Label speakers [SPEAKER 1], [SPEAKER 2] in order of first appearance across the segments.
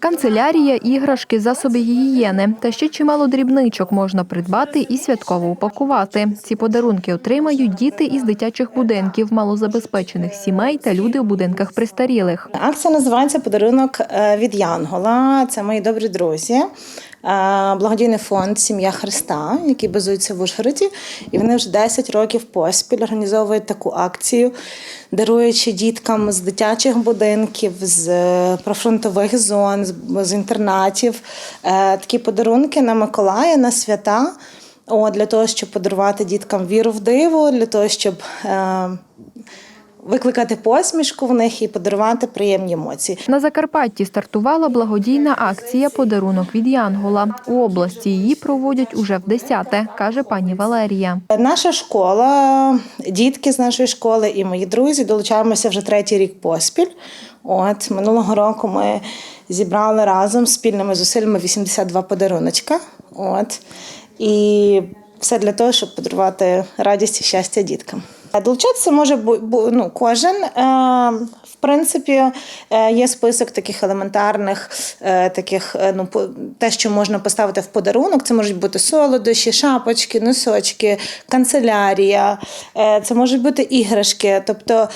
[SPEAKER 1] Канцелярія, іграшки, засоби гігієни та ще чимало дрібничок можна придбати і святково упакувати. Ці подарунки отримають діти із дитячих будинків, малозабезпечених сімей та люди у будинках престарілих.
[SPEAKER 2] Акція називається Подарунок е, від Янгола. Це мої добрі друзі. Благодійний фонд Сім'я Христа, який базується в Ужгороді, і вони вже 10 років поспіль організовують таку акцію, даруючи діткам з дитячих будинків, з е, прифронтових зон, з, з інтернатів е, такі подарунки на Миколая, на свята. О, для того, щоб подарувати діткам віру в диво, для того, щоб е, викликати посмішку в них і подарувати приємні емоції.
[SPEAKER 1] На Закарпатті стартувала благодійна акція Подарунок від Янгола. У області її проводять уже в десяте, каже пані Валерія.
[SPEAKER 2] Наша школа, дітки з нашої школи і мої друзі долучаємося вже третій рік поспіль. От минулого року ми зібрали разом спільними зусиллями 82 подаруночка. От і все для того, щоб подарувати радість і щастя діткам. Долучатися може ну, кожен. Е, В принципі, е, є список таких елементарних, е, таких, ну, те, що можна поставити в подарунок. Це можуть бути солодощі, шапочки, носочки, канцелярія, це можуть бути іграшки. Тобто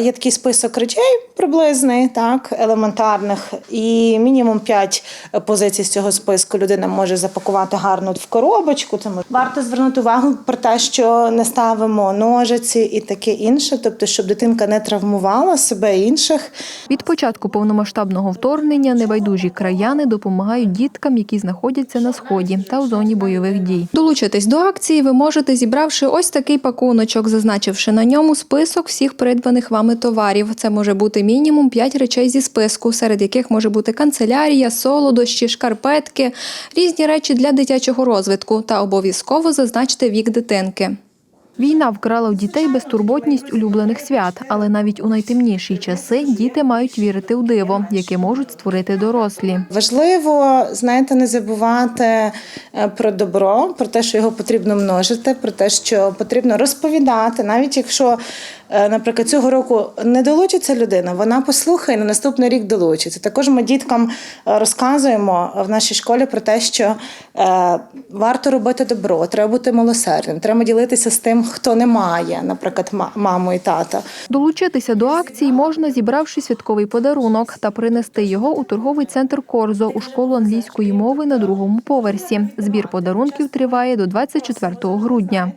[SPEAKER 2] є такий список речей приблизний, так, елементарних, і мінімум 5 позицій з цього списку людина може запакувати гарно в коробочку. Варто звернути увагу про те, що не ставимо ножиці і таке інше, тобто, щоб дитинка не травмувала себе і інших.
[SPEAKER 1] Від початку повномасштабного вторгнення небайдужі краяни допомагають діткам, які знаходяться на сході та у зоні бойових дій. Долучитись до акції ви можете, зібравши ось такий пакуночок, зазначивши на ньому список всіх придбаних вами товарів. Це може бути мінімум 5 речей зі списку, серед яких може бути канцелярія, солодощі, шкарпетки, різні речі для дитячого розвитку та обов'язково зазначте вік дитинки. Війна вкрала у дітей безтурботність улюблених свят, але навіть у найтемніші часи діти мають вірити у диво, яке можуть створити дорослі.
[SPEAKER 2] Важливо, знаєте, не забувати е, про добро, про те, що його потрібно множити, про те, що потрібно розповідати, навіть якщо, наприклад, цього року не долучиться людина, вона послухає на наступний рік долучиться. Також ми діткам е, розказуємо в нашій школі про те, що е, варто робити добро, треба бути милосердним, треба ділитися з тим, хто не має, наприклад, ма- маму і тата.
[SPEAKER 1] Долучитися до акції можна, зібравши святковий подарунок та принести його у торговий центр Корзо у школу англійської мови на другому поверсі. Збір подарунків триває до 24 грудня.